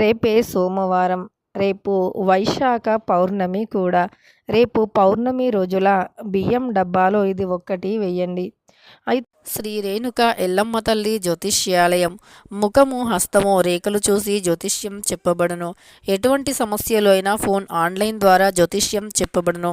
రేపే సోమవారం రేపు వైశాఖ పౌర్ణమి కూడా. రేపు పౌర్ణమి రోజుల బియ్యం డబ్బాలో ఇది ఒక్కటి వేయండి అయితే శ్రీ రేణుక ఎల్లమ్మ తల్లి జ్యోతిష్యాలయం. ముఖము హస్తము రేఖలు చూసి జ్యోతిష్యం చెప్పబడును. ఎటువంటి సమస్యలు అయినా ఫోన్ ఆన్లైన్ ద్వారా జ్యోతిష్యం చెప్పబడును.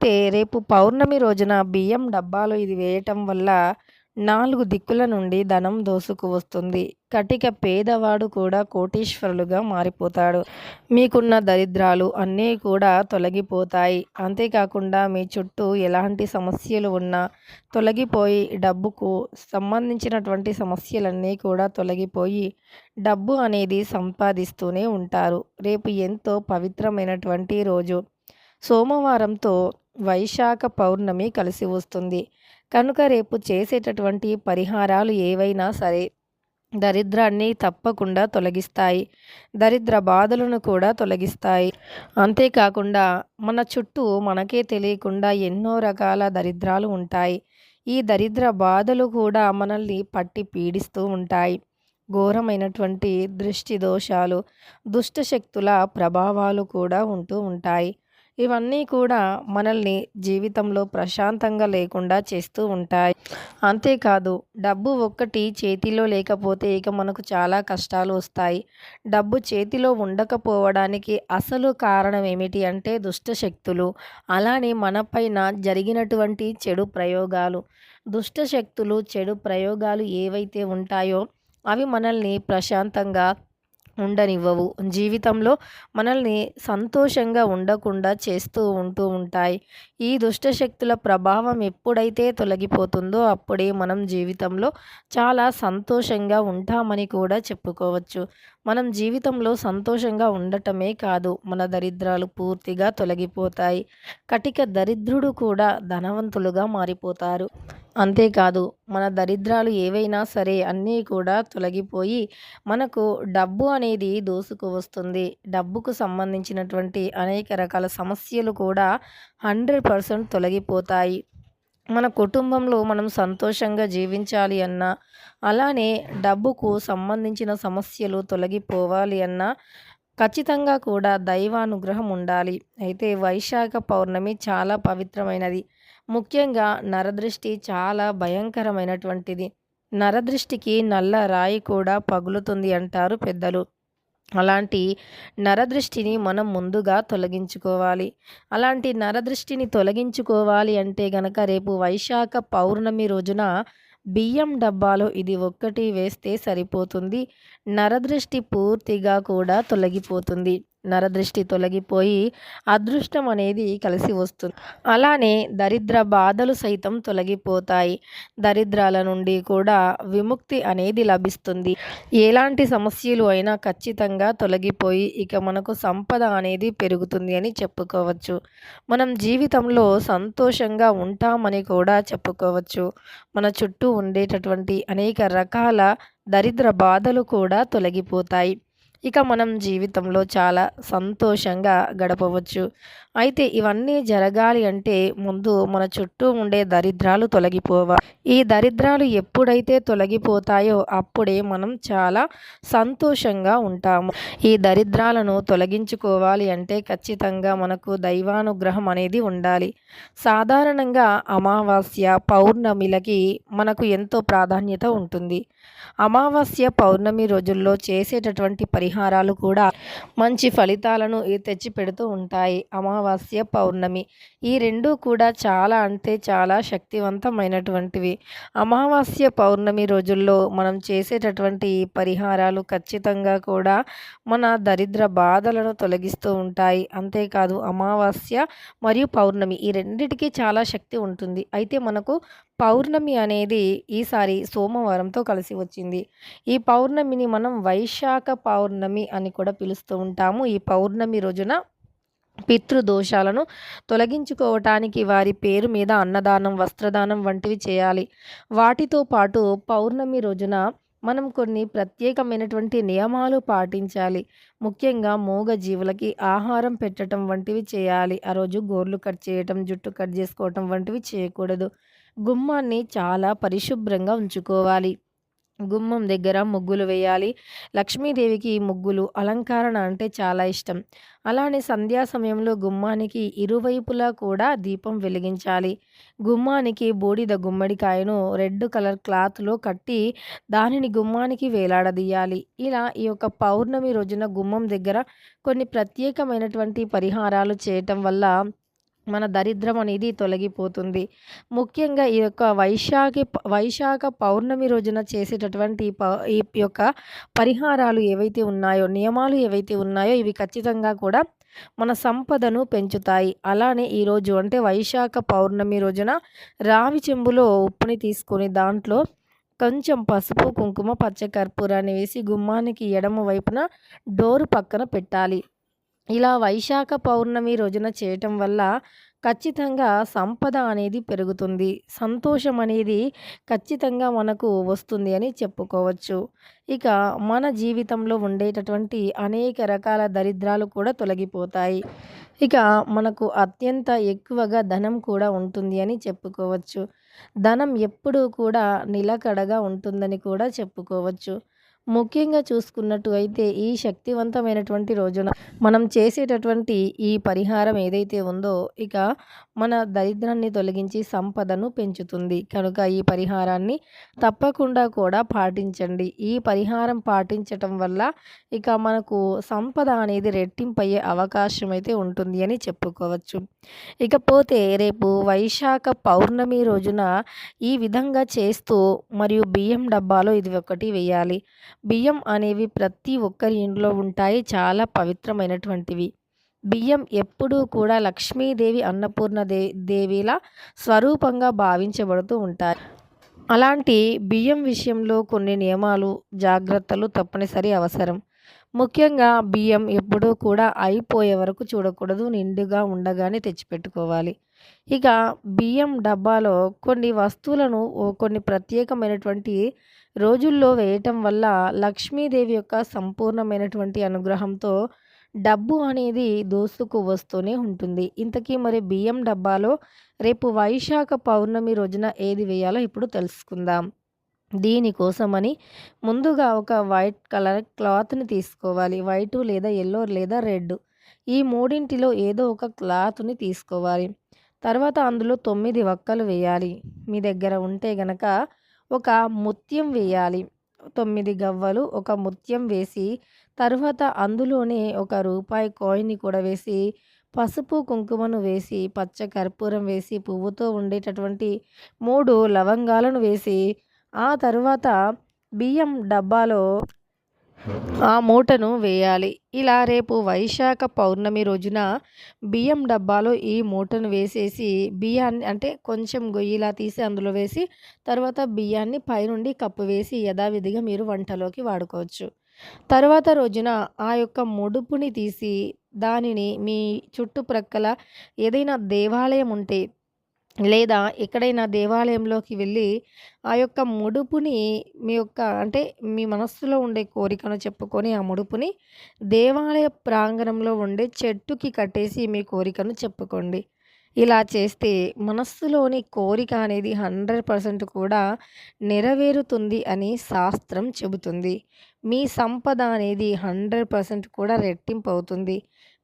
అయితే రేపు పౌర్ణమి రోజున బియ్యం డబ్బాలో ఇది వేయటం వల్ల నాలుగు దిక్కుల నుండి ధనం దోసుకు వస్తుంది. కటిక పేదవాడు కూడా కోటీశ్వరులుగా మారిపోతాడు. మీకున్న దరిద్రాలు అన్నీ కూడా తొలగిపోతాయి. అంతేకాకుండా మీ చుట్టూ ఎలాంటి సమస్యలు ఉన్నా తొలగిపోయి డబ్బుకు సంబంధించినటువంటి సమస్యలన్నీ కూడా తొలగిపోయి డబ్బు అనేది సంపాదిస్తూనే ఉంటారు. రేపు ఎంతో పవిత్రమైనటువంటి రోజు. సోమవారంతో వైశాఖ పౌర్ణమి కలిసి వస్తుంది. కనుక రేపు చేసేటటువంటి పరిహారాలు ఏవైనా సరే దరిద్రాన్ని తప్పకుండా తొలగిస్తాయి. దరిద్ర బాధలను కూడా తొలగిస్తాయి. అంతేకాకుండా మన చుట్టూ మనకే తెలియకుండా ఎన్నో రకాల దరిద్రాలు ఉంటాయి. ఈ దరిద్ర బాధలు కూడా మనల్ని పట్టి పీడిస్తూ ఉంటాయి. ఘోరమైనటువంటి దృష్టి దోషాలు దుష్ట శక్తుల ప్రభావాలు కూడా ఉంటూ ఉంటాయి. ఇవన్నీ కూడా మనల్ని జీవితంలో ప్రశాంతంగా లేకుండా చేస్తూ ఉంటాయి. అంతేకాదు డబ్బు ఒక్కటి చేతిలో లేకపోతే ఇక మనకు చాలా కష్టాలు వస్తాయి. డబ్బు చేతిలో ఉండకపోవడానికి అసలు కారణం ఏమిటి అంటే దుష్ట శక్తులు. అలానే మనపైన జరిగినటువంటి చెడు ప్రయోగాలు. దుష్ట శక్తులు చెడు ప్రయోగాలు ఏవైతే ఉంటాయో అవి మనల్ని ప్రశాంతంగా ఉండనివ్వవు. జీవితంలో మనల్ని సంతోషంగా ఉండకుండా చేస్తూ ఉంటూ ఉంటాయి. ఈ దుష్టశక్తుల ప్రభావం ఎప్పుడైతే తొలగిపోతుందో అప్పుడే మనం జీవితంలో చాలా సంతోషంగా ఉంటామని కూడా చెప్పుకోవచ్చు. మనం జీవితంలో సంతోషంగా ఉండటమే కాదు మన దరిద్రాలు పూర్తిగా తొలగిపోతాయి. కటిక దరిద్రుడు కూడా ధనవంతులుగా మారిపోతారు. అంతేకాదు మన దరిద్రాలు ఏవైనా సరే అన్నీ కూడా తొలగిపోయి మనకు డబ్బు అనేది దోసుకు వస్తుంది. డబ్బుకు సంబంధించినటువంటి అనేక రకాల సమస్యలు కూడా హండ్రెడ్ పర్సెంట్ తొలగిపోతాయి. మన కుటుంబంలో మనం సంతోషంగా జీవించాలి అన్నా అలానే డబ్బుకు సంబంధించిన సమస్యలు తొలగిపోవాలి అన్నా ఖచ్చితంగా కూడా దైవానుగ్రహం ఉండాలి. అయితే వైశాఖ పౌర్ణమి చాలా పవిత్రమైనది. ముఖ్యంగా నరదృష్టి చాలా భయంకరమైనటువంటిది. నరదృష్టికి నల్ల రాయి కూడా పగులుతుంది అంటారు పెద్దలు. అలాంటి నరదృష్టిని మనం ముందుగా తొలగించుకోవాలి. అలాంటి నరదృష్టిని తొలగించుకోవాలి అంటే గనక రేపు వైశాఖ పౌర్ణమి రోజున బియ్యం డబ్బాలో ఇది ఒక్కటి వేస్తే సరిపోతుంది. నరదృష్టి పూర్తిగా కూడా తొలగిపోతుంది. నరదృష్టి తొలగిపోయి అదృష్టం అనేది కలిసి వస్తుంది. అలానే దరిద్ర బాధలు సైతం తొలగిపోతాయి. దరిద్రాల నుండి కూడా విముక్తి అనేది లభిస్తుంది. ఎలాంటి సమస్యలు అయినా ఖచ్చితంగా తొలగిపోయి ఇక మనకు సంపద అనేది పెరుగుతుంది అని చెప్పుకోవచ్చు. మనం జీవితంలో సంతోషంగా ఉంటామని కూడా చెప్పుకోవచ్చు. మన చుట్టూ ఉండేటటువంటి అనేక రకాల దరిద్ర బాధలు కూడా తొలగిపోతాయి. ఇక మనం జీవితంలో చాలా సంతోషంగా గడపవచ్చు. అయితే ఇవన్నీ జరగాలి అంటే ముందు మన చుట్టూ ఉండే దరిద్రాలు తొలగిపోవాలి ఈ దరిద్రాలు ఎప్పుడైతే తొలగిపోతాయో అప్పుడే మనం చాలా సంతోషంగా ఉంటాము. ఈ దరిద్రాలను తొలగించుకోవాలి అంటే ఖచ్చితంగా మనకు దైవానుగ్రహం అనేది ఉండాలి. సాధారణంగా అమావాస్య పౌర్ణమిలకి మనకు ఎంతో ప్రాధాన్యత ఉంటుంది. అమావాస్య పౌర్ణమి రోజుల్లో చేసేటటువంటి పరిహారాలు కూడా మంచి ఫలితాలను తెచ్చి పెడుతూ ఉంటాయి. అమావాస్య అమావాస్య పౌర్ణమి. ఈ రెండు కూడా చాలా అంటే చాలా శక్తివంతమైనటువంటివి. అమావాస్య పౌర్ణమి రోజుల్లో మనం చేసేటటువంటి ఈ పరిహారాలు ఖచ్చితంగా కూడా మన దరిద్ర బాధలను తొలగిస్తూ ఉంటాయి. అంతేకాదు అమావాస్య మరియు పౌర్ణమి ఈ రెండిటికి చాలా శక్తి ఉంటుంది. అయితే మనకు పౌర్ణమి అనేది ఈసారి సోమవారంతో కలిసి వచ్చింది. ఈ పౌర్ణమిని మనం వైశాఖ పౌర్ణమి అని కూడా పిలుస్తూ ఉంటాము. ఈ పౌర్ణమి రోజున పితృదోషాలను తొలగించుకోవటానికి వారి పేరు మీద అన్నదానం వస్త్రదానం వంటివి చేయాలి. వాటితో పాటు పౌర్ణమి రోజున మనం కొన్ని ప్రత్యేకమైనటువంటి నియమాలు పాటించాలి. ముఖ్యంగా మూగ జీవులకి ఆహారం పెట్టడం వంటివి చేయాలి. ఆ రోజు గోర్లు కట్ చేయటం జుట్టు కట్ చేసుకోవటం వంటివి చేయకూడదు. గుమ్మాన్ని చాలా పరిశుభ్రంగా ఉంచుకోవాలి. గుమ్మం దగ్గర ముగ్గులు వేయాలి. లక్ష్మీదేవికి ముగ్గులు అలంకరణ అంటే చాలా ఇష్టం. అలానే సంధ్యా సమయంలో గుమ్మానికి ఇరువైపులా కూడా దీపం వెలిగించాలి. గుమ్మానికి బూడిద గుమ్మడికాయను రెడ్ కలర్ క్లాత్లో కట్టి దానిని గుమ్మానికి వేలాడదీయాలి. ఇలా ఈ యొక్క పౌర్ణమి రోజున గుమ్మం దగ్గర కొన్ని ప్రత్యేకమైనటువంటి పరిహారాలు చేయటం వల్ల మన దరిద్రం అనేది తొలగిపోతుంది. ముఖ్యంగా ఈ యొక్క వైశాఖి వైశాఖ పౌర్ణమి రోజున చేసేటటువంటి ప ఈ యొక్క పరిహారాలు ఏవైతే ఉన్నాయో నియమాలు ఏవైతే ఉన్నాయో ఇవి ఖచ్చితంగా కూడా మన సంపదను పెంచుతాయి. అలానే ఈరోజు అంటే వైశాఖ పౌర్ణమి రోజున రావి చెంబులో ఉప్పుని తీసుకొని దాంట్లో కొంచెం పసుపు కుంకుమ పచ్చ కర్పూరాన్ని వేసి గుమ్మానికి ఎడమ వైపున డోరు పక్కన పెట్టాలి. ఇలా వైశాఖ పౌర్ణమి రోజున చేయటం వల్ల ఖచ్చితంగా సంపద అనేది పెరుగుతుంది. సంతోషం అనేది ఖచ్చితంగా మనకు వస్తుంది అని చెప్పుకోవచ్చు. ఇక మన జీవితంలో ఉండేటటువంటి అనేక రకాల దరిద్రాలు కూడా తొలగిపోతాయి. ఇక మనకు అత్యంత ఎక్కువగా ధనం కూడా ఉంటుంది అని చెప్పుకోవచ్చు. ధనం ఎప్పుడూ కూడా నిలకడగా ఉంటుందని కూడా చెప్పుకోవచ్చు. ముఖ్యంగా చూసుకున్నట్టు అయితే ఈ శక్తివంతమైనటువంటి రోజున మనం చేసేటటువంటి ఈ పరిహారం ఏదైతే ఉందో ఇక మన దరిద్రాన్ని తొలగించి సంపదను పెంచుతుంది. కనుక ఈ పరిహారాన్ని తప్పకుండా కూడా పాటించండి. ఈ పరిహారం పాటించటం వల్ల ఇక మనకు సంపద అనేది రెట్టింపయ్యే అవకాశం అయితే ఉంటుంది అని చెప్పుకోవచ్చు. ఇకపోతే రేపు వైశాఖ పౌర్ణమి రోజున ఈ విధంగా చేస్తూ మరియు బియ్యం డబ్బాలో ఇది ఒకటి వేయాలి. బియ్యం అనేవి ప్రతి ఒక్కరి ఇంట్లో ఉంటాయి చాలా పవిత్రమైనటువంటివి. బియ్యం ఎప్పుడూ కూడా లక్ష్మీదేవి అన్నపూర్ణ దే దేవిలా స్వరూపంగా భావించబడుతూ ఉంటాయి. అలాంటి బియ్యం విషయంలో కొన్ని నియమాలు జాగ్రత్తలు తప్పనిసరి అవసరం. ముఖ్యంగా బియ్యం ఎప్పుడూ కూడా అయిపోయే వరకు చూడకూడదు నిండుగా ఉండగానే తెచ్చిపెట్టుకోవాలి. ఇక బియ్యం డబ్బాలో కొన్ని వస్తువులను కొన్ని ప్రత్యేకమైనటువంటి రోజుల్లో వేయటం వల్ల లక్ష్మీదేవి యొక్క సంపూర్ణమైనటువంటి అనుగ్రహంతో డబ్బు అనేది దోసుకు వస్తూనే ఉంటుంది. ఇంతకీ మరి బియ్యం డబ్బాలో రేపు వైశాఖ పౌర్ణమి రోజున ఏది వేయాలో ఇప్పుడు తెలుసుకుందాం. దీనికోసమని ముందుగా ఒక వైట్ కలర్ క్లాత్ని తీసుకోవాలి. వైటు లేదా ఎల్లో లేదా రెడ్. ఈ మూడింటిలో ఏదో ఒక క్లాత్ని తీసుకోవాలి. తర్వాత అందులో తొమ్మిది వక్కలు వేయాలి. మీ దగ్గర ఉంటే గనక ఒక ముత్యం వేయాలి. తొమ్మిది గవ్వలు ఒక ముత్యం వేసి తర్వాత అందులోనే ఒక రూపాయి కాయిన్ని కూడా వేసి పసుపు కుంకుమను వేసి పచ్చ కర్పూరం వేసి పువ్వుతో ఉండేటటువంటి మూడు లవంగాలను వేసి ఆ తరువాత బియ్యం డబ్బాలో ఆ మూటను వేయాలి. ఇలా రేపు వైశాఖ పౌర్ణమి రోజున బియ్యం డబ్బాలో ఈ మూటను వేసేసి బియ్యాన్ని అంటే కొంచెం గొయ్యిలా తీసి అందులో వేసి తర్వాత బియ్యాన్ని పైనుండి కప్పు వేసి యథావిధిగా మీరు వంటలోకి వాడుకోవచ్చు. తర్వాత రోజున ఆ యొక్క ముడుపుని తీసి దానిని మీ చుట్టుప్రక్కల ఏదైనా దేవాలయం ఉంటే లేదా ఎక్కడైనా దేవాలయంలోకి వెళ్ళి ఆ యొక్క ముడుపుని మీ యొక్క అంటే మీ మనస్సులో ఉండే కోరికను చెప్పుకొని ఆ ముడుపుని దేవాలయ ప్రాంగణంలో ఉండే చెట్టుకి కట్టేసి మీ కోరికను చెప్పుకోండి. ఇలా చేస్తే మనస్సులోని కోరిక అనేది హండ్రెడ్ పర్సెంట్ కూడా నెరవేరుతుంది అని శాస్త్రం చెబుతుంది. మీ సంపద అనేది హండ్రెడ్ పర్సెంట్ కూడా రెట్టింపు అవుతుంది.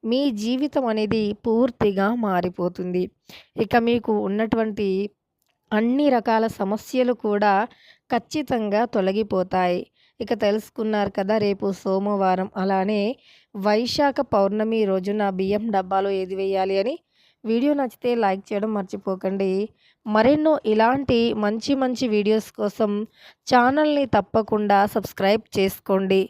మీ జీవితం అనేది పూర్తిగా మారిపోతుంది. ఇక మీకు ఉన్నటువంటి అన్ని రకాల సమస్యలు కూడా ఖచ్చితంగా తొలగిపోతాయి. ఇక తెలుసుకున్నారు కదా రేపు సోమవారం అలానే వైశాఖ పౌర్ణమి రోజున బియ్యం డబ్బాలో ఏది వేయాలి అని. వీడియో నచ్చితే లైక్ చేయడం మర్చిపోకండి. మరెన్నో ఇలాంటి మంచి మంచి వీడియోస్ కోసం ఛానల్ని తప్పకుండా సబ్స్క్రైబ్ చేసుకోండి.